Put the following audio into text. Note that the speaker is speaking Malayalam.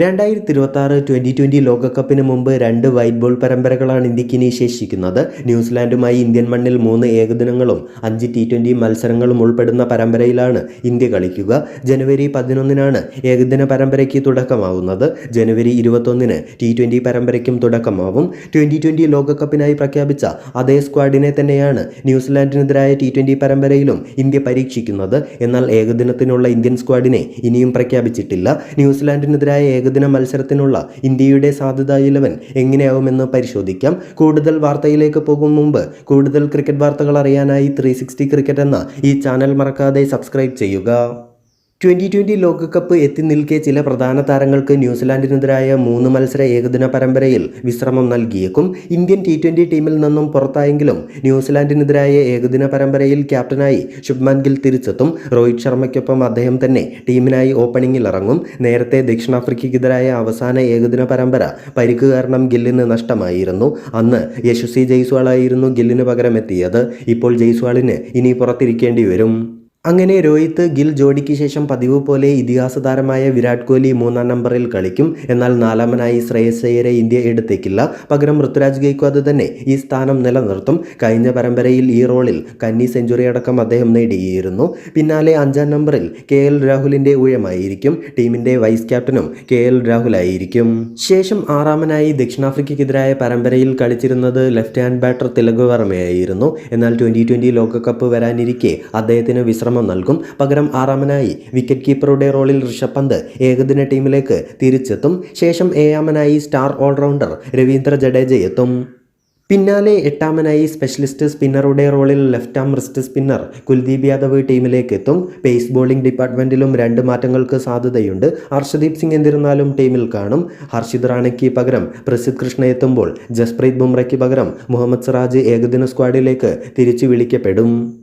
രണ്ടായിരത്തി ഇരുപത്തി ആറ് ട്വന്റി ട്വന്റി ലോകകപ്പിന് മുമ്പ് രണ്ട് വൈറ്റ് ബോൾ പരമ്പരകളാണ് ഇന്ത്യയ്ക്ക് ഇനി ശേഷിക്കുന്നത്. ന്യൂസിലാൻഡുമായി ഇന്ത്യൻ മണ്ണിൽ മൂന്ന് ഏകദിനങ്ങളും അഞ്ച് ടി ട്വന്റി മത്സരങ്ങളും ഉൾപ്പെടുന്ന പരമ്പരയിലാണ് ഇന്ത്യ കളിക്കുക. ജനുവരി പതിനൊന്നിനാണ് ഏകദിന പരമ്പരയ്ക്ക് തുടക്കമാവുന്നത്. ജനുവരി ഇരുപത്തൊന്നിന് ടി ട്വന്റി പരമ്പരയ്ക്കും തുടക്കമാവും. ട്വന്റി ട്വന്റി ലോകകപ്പിനായി പ്രഖ്യാപിച്ച അതേ സ്ക്വാഡിനെ തന്നെയാണ് ന്യൂസിലാൻഡിനെതിരായ ടി ട്വന്റി പരമ്പരയിലും ഇന്ത്യ പരീക്ഷിക്കുന്നത്. എന്നാൽ ഏകദിനത്തിനുള്ള ഇന്ത്യൻ സ്ക്വാഡിനെ ഇനിയും പ്രഖ്യാപിച്ചിട്ടില്ല. ന്യൂസിലാൻഡിനെതിരായ ഏകദിന മത്സരത്തിനുള്ള ഇന്ത്യയുടെ സാധ്യത ഇലവൻ എങ്ങനെയാവുമെന്ന് പരിശോധിക്കാം. കൂടുതൽ വാർത്തയിലേക്ക് പോകും മുമ്പ് കൂടുതൽ ക്രിക്കറ്റ് വാർത്തകൾ അറിയാനായി ത്രീ ക്രിക്കറ്റ് എന്ന ഈ ചാനൽ മറക്കാതെ സബ്സ്ക്രൈബ് ചെയ്യുക. ട്വന്റി ട്വന്റി ലോകകപ്പ് എത്തി നിൽക്കെ ചില പ്രധാന താരങ്ങൾക്ക് ന്യൂസിലാൻഡിനെതിരായ മൂന്ന് മത്സര ഏകദിന പരമ്പരയിൽ വിശ്രമം നൽകിയേക്കും. ഇന്ത്യൻ ടി ട്വന്റി ടീമിൽ നിന്നും പുറത്തായെങ്കിലും ന്യൂസിലാൻഡിനെതിരായ ഏകദിന പരമ്പരയിൽ ക്യാപ്റ്റനായി ശുഭ്മാൻ ഗിൽ തിരിച്ചെത്തും. രോഹിത് ശർമ്മയ്ക്കൊപ്പം അദ്ദേഹം തന്നെ ടീമിനായി ഓപ്പണിംഗിൽ ഇറങ്ങും. നേരത്തെ ദക്ഷിണാഫ്രിക്കയ്ക്കെതിരായ അവസാന ഏകദിന പരമ്പര പരിക്ക് കാരണം ഗില്ലിന് നഷ്ടമായിരുന്നു. അന്ന് യശസ്വി ജയ്സ്വാളായിരുന്നു ഗില്ലിന് പകരം എത്തിയത്. ഇപ്പോൾ ജയ്സ്വാളിന് ഇനി പുറത്തിരിക്കേണ്ടി വരും. അങ്ങനെ രോഹിത് ഗിൽ ജോഡിക്ക് ശേഷം പതിവ് പോലെ ഇതിഹാസ താരമായ വിരാട് കോഹ്ലി മൂന്നാം നമ്പറിൽ കളിക്കും. എന്നാൽ നാലാമനായി ശ്രേയസ് അയ്യരെ ഇന്ത്യ എടുത്തേക്കില്ല. പകരം ഋതുരാജ് ഗെയ്ക്വാദ് തന്നെ ഈ സ്ഥാനം നിലനിർത്തും. കഴിഞ്ഞ പരമ്പരയിൽ ഈ റോളിൽ കന്നി സെഞ്ചുറി അടക്കം അദ്ദേഹം നേടിയിരുന്നു. പിന്നാലെ അഞ്ചാം നമ്പറിൽ കെ എൽ രാഹുലിന്റെ ഊഴമായിരിക്കും ടീമിന്റെ വൈസ് ക്യാപ്റ്റനും കെ എൽ രാഹുലായിരിക്കും ശേഷം ആറാമനായി ദക്ഷിണാഫ്രിക്കയ്ക്കെതിരായ പരമ്പരയിൽ കളിച്ചിരുന്നത് ലെഫ്റ്റ് ഹാൻഡ് ബാറ്റർ തിലക് വർമ്മയായിരുന്നു. എന്നാൽ ട്വന്റി ട്വന്റി ലോകകപ്പ് വരാനിരിക്കെ അദ്ദേഹത്തിന് വിശ്രമം നൽകും. പകരം ആറാമനായി വിക്കറ്റ് കീപ്പറുടെ റോളിൽ ഋഷഭ് പന്ത് ഏകദിന ടീമിലേക്ക് തിരിച്ചെത്തും. ശേഷം ഏഴാമനായി star all rounder Ravindra Jadeja എത്തും. പിന്നാലെ എട്ടാമനായി സ്പെഷ്യലിസ്റ്റ് സ്പിന്നറുടെ റോളിൽ left arm wrist spinner Kuldeep Yadav ടീമിലേക്ക് എത്തും. പേസ് ബോളിംഗ് ഡിപ്പാർട്ട്മെന്റിലും രണ്ട് മാറ്റങ്ങൾക്ക് സാധ്യതയുണ്ട്. ഹർഷദീപ് സിംഗ് എന്നിരുന്നാലും ടീമിൽ കാണും. ഹർഷിത് റാണയ്ക്ക് പകരം പ്രസിദ് കൃഷ്ണ എത്തുമ്പോൾ ജസ്പ്രീത് ബുംറയ്ക്ക് പകരം മുഹമ്മദ് സിറാജ് ഏകദിന സ്ക്വാഡിലേക്ക് തിരിച്ചു വിളിക്കപ്പെടും.